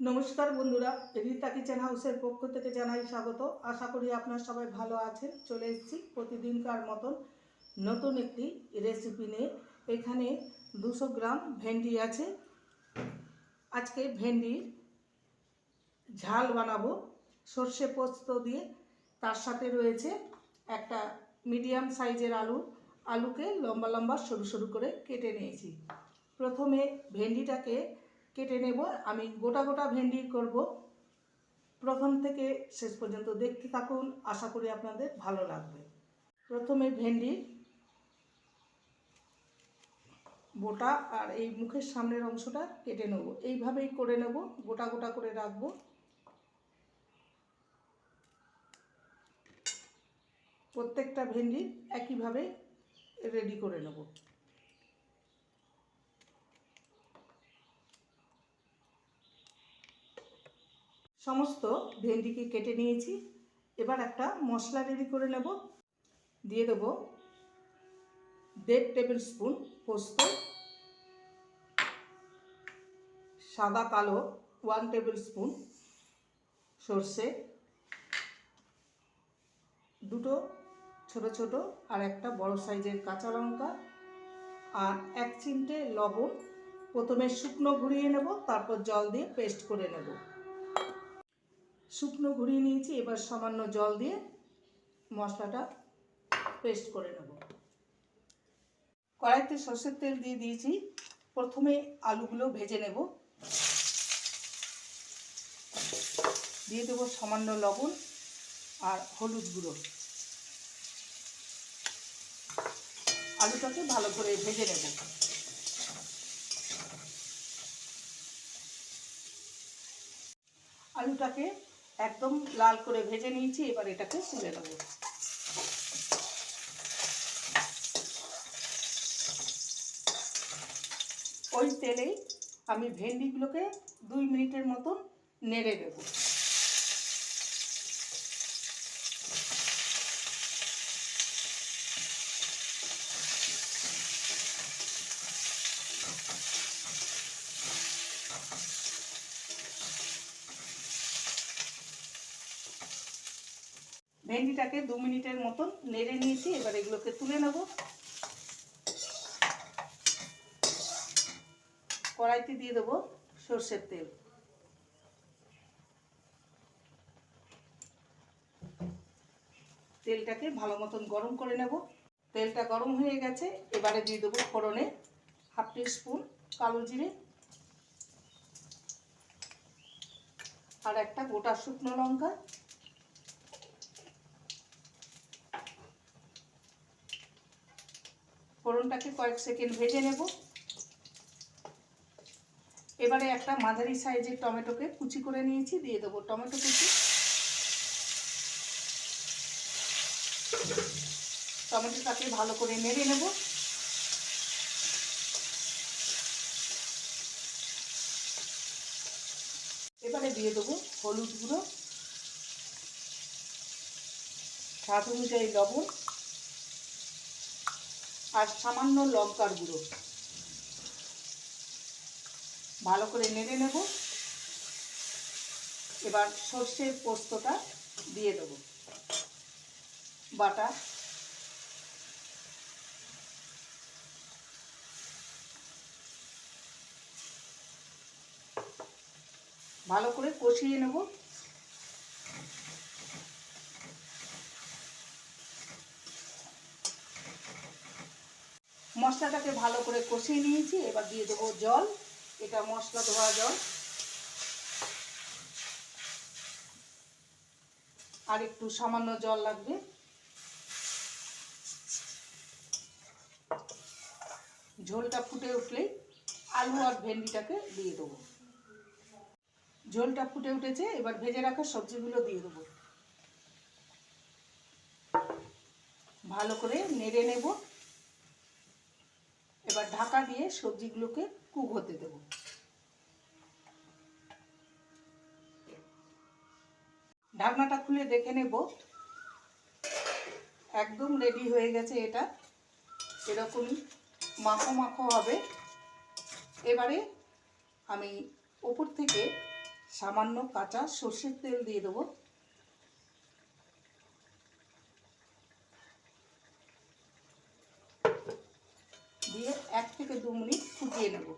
নমস্কার বন্ধুরা রীতা কিচেন হাউসের পক্ষ থেকে জানাই স্বাগত। আশা করি আপনার সবাই ভালো আছেন। চলে এসেছি প্রতিদিনকার মতন নতুন একটি রেসিপি নিয়ে। এখানে দুশো গ্রাম ভেন্ডি আছে। আজকে ভেন্ডির ঝাল বানাবো। সর্ষে পোস্ত দিয়ে তার সাথে রয়েছে একটা মিডিয়াম সাইজের আলু। আলুকে লম্বা লম্বা সরু সরু করে কেটে নিয়েছি। প্রথমে ভেন্ডিটাকে কেটে নেব। আমি গোটা গোটা ভেন্ডি করব। প্রথম থেকে শেষ পর্যন্ত দেখতে থাকুন। আশা করি আপনাদের ভালো লাগবে। প্রথমে ভেন্ডি, বোটা আর এই মুখের সামনের অংশটা কেটে নেব। এইভাবেই করে নেব। গোটা গোটা করে রাখব। প্রত্যেকটা ভেন্ডি একইভাবে রেডি করে নেব। সমস্ত ভেন্ডিকে কেটে নিয়েছি। এবার একটা মশলা রেডি করে নেব। দিয়ে দেবো দেড় টেবিল স্পুন পোস্ত, সাদা কালো ওয়ান টেবিল স্পুন সর্ষে, দুটো ছোট ছোট আর একটা বড় সাইজের কাঁচা লঙ্কা, আর এক চিমটে লবণ। প্রথমে শুকনো ঘুরিয়ে নেব, তারপর জল দিয়ে পেস্ট করে নেব। শুকনো ঘুরিয়ে নিয়েছি, এবার সামান্য জল দিয়ে মশলাটা পেস্ট করে নেব। কড়াইতে সর্ষের তেল দিয়ে দিয়েছি। প্রথমে আলুগুলো ভেজে নেব। দিয়ে দেবো সামান্য লবণ আর হলুদ গুঁড়ো। আলুটাকে ভালো করে ভেজে নেব। আলুটাকে একদম লাল করে ভেজে নিয়েছি, এবার এটাকে তুলে নেব। ওই তেলেই আমি ভেন্ডিগুলোকে দুই মিনিটের মতন নেড়ে দেব। ভেন্ডিটাকে দু মিনিটের মতন নেড়ে নিয়েছি, এবার এগুলোকে তুলে নেব। কড়াইতে দিয়ে দেবো সর্ষের তেল। তেলটাকে ভালো মতন গরম করে নেব। তেলটা গরম হয়ে গেছে, এবারে দিয়ে দেবো ফোড়নে হাফ টি স্পুন কালো জিরে আর একটা গোটা শুকনো লঙ্কা। ফোড়নটাকে কয়েক সেকেন্ড ভেজে নেব। এবারে একটা মাঝারি সাইজের টমেটোকে কুচি করে নিয়েছি, দিয়ে দেবো টমেটো কুচি। টমেটোটাকে ভালো করে নেড়ে নেব। এবারে দিয়ে দেবো হলুদ গুঁড়ো। স্বাদ অনুযায়ী লবণ। আর সামান্য লঙ্কার গুঁড়ো। ভালো করে নেড়ে নেব। এবার সর্ষের পোস্তটা দিয়ে দেবো। বাটা। ভালো করে কষিয়ে নেব। মশলাটাকে ভালো করে কষিয়ে নিয়েছি, এবার দিয়ে দেবো জল। এটা মশলা ধোয়া জল। আর একটু সামান্য জল লাগবে। ঝোলটা ফুটে উঠলেই আলু আর ভেন্ডিটাকে দিয়ে দেবো। ঝোলটা ফুটে উঠেছে, এবার ভেজে রাখা সবজিগুলো দিয়ে দেবো। ভালো করে নেড়ে নেব। এবার ঢাকা দিয়ে সবজিগুলোকে কুক হতে দেব। ঢাকনাটা খুলে দেখে নেব। একদম রেডি হয়ে গেছে এটা। এরকমই মাখো মাখো হবে। এবারে আমি ওপর থেকে সামান্য কাঁচা সর্ষের তেল দিয়ে দেবো। দিয়ে এক থেকে দু মিনিট ফুটিয়ে নেব।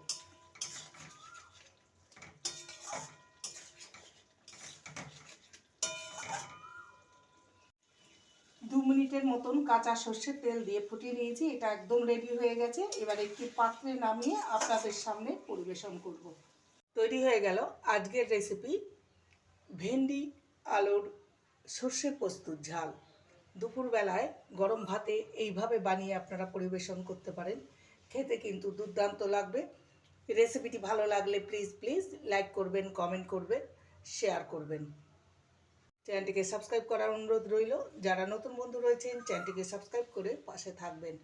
দু মিনিটের মতন কাঁচা সর্ষের তেল দিয়ে ফুটিয়ে নিয়েছি, এটা একদম রেডি হয়ে গেছে। এবার একটি পাত্রে নামিয়ে আপনাদের সামনে পরিবেশন করব। তৈরি হয়ে গেল আজকের রেসিপি ভেন্ডি, আলুর সর্ষে প্রস্তুত ঝাল। দুপুরবেলায় গরম ভাতে এইভাবে বানিয়ে আপনারা পরিবেশন করতে পারেন। খেতে কিন্তু দুর্দান্ত লাগবে। রেসিপিটি ভালো লাগলে প্লিজ প্লিজ লাইক করবেন, কমেন্ট করবেন, শেয়ার করবেন। চ্যানেলটিকে সাবস্ক্রাইব করার অনুরোধ রইল। যারা নতুন বন্ধু রয়েছেন, চ্যানেলটিকে সাবস্ক্রাইব করে পাশে থাকবেন।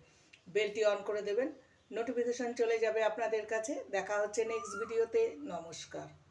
বেলটি অন করে দেবেন। নোটিফিকেশন চলে যাবে আপনাদের কাছে। দেখা হচ্ছে নেক্সট ভিডিওতে। নমস্কার।